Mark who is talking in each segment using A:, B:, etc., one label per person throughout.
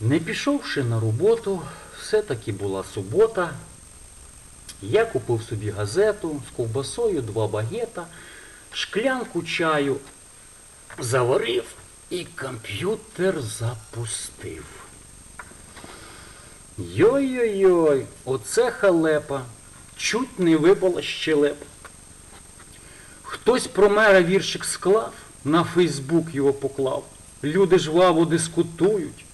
A: Не пішовши на роботу, все-таки була субота. Я купив собі газету з ковбасою, два багета, шклянку чаю, заварив і комп'ютер запустив. Йой-йой-йой, оце халепа. Чуть не випала щелепа. Хтось про мера віршик склав, на Фейсбук його поклав. Люди жваво дискутують,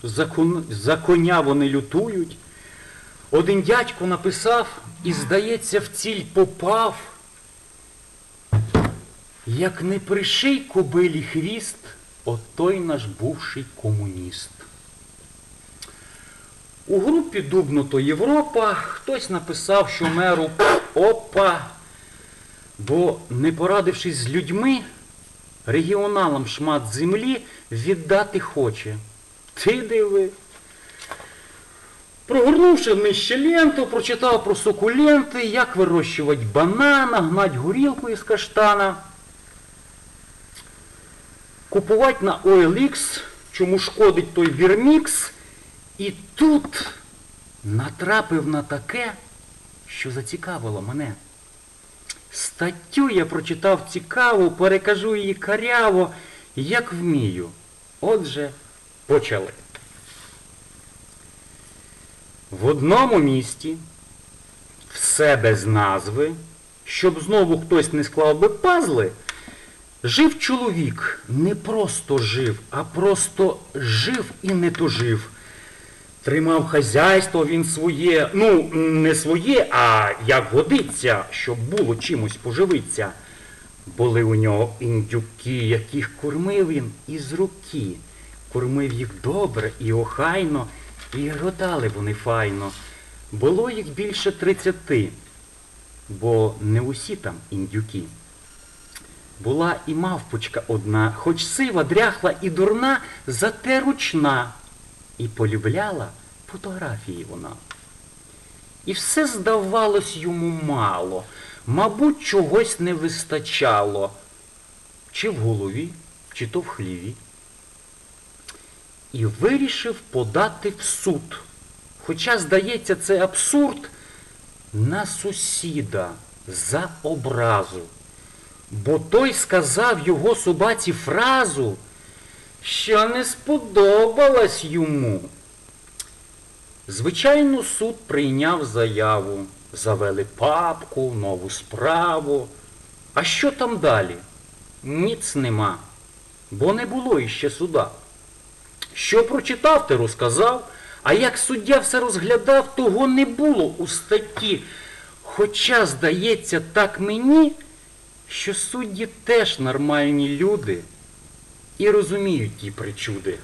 A: за, коня вони лютують. Один дядько написав і, здається, в ціль попав. Як не приший кобилі хвіст, от той наш бувший комуніст. У групі Дубнуто Європа хтось написав, що меру опа, бо не порадившись з людьми, регіоналам шмат землі віддати хоче. Ти диви. Прогорнувши нижче ленту, прочитав про сукуленти, як вирощувати банана, гнать горілку із каштана. Купувати на OLX, чому шкодить той бірмікс. І тут натрапив на таке, що зацікавило мене. Статтю я прочитав цікаво, перекажу її каряво, як вмію. Отже, почали. В одному місті, все без назви, щоб знову хтось не склав би пазли, жив чоловік, не просто жив, а просто жив і не тужив. Тримав хазяйство він своє, ну, не своє, а як годиться, щоб було чимось поживиться. Були у нього індюки, яких кормив він із руки. Кормив їх добре і охайно, і ротали вони файно. Було їх більше тридцяти, бо не усі там індюки. Була і мавпочка одна, хоч сива, дряхла і дурна, зате ручна. І полюбляла фотографії вона. І все здавалось йому мало, мабуть, чогось не вистачало. Чи в голові, чи то в хліві. І вирішив подати в суд. Хоча, здається, це абсурд на сусіда за образу. Бо той сказав його собаці фразу, що не сподобалась йому. Звичайно, суд прийняв заяву, завели папку, нову справу. А що там далі? Ніц нема, бо не було іще суда. Що прочитав, ти розказав, а як суддя все розглядав, того не було у статті. Хоча, здається, так мені, що судді теж нормальні люди і розуміють ті причуди.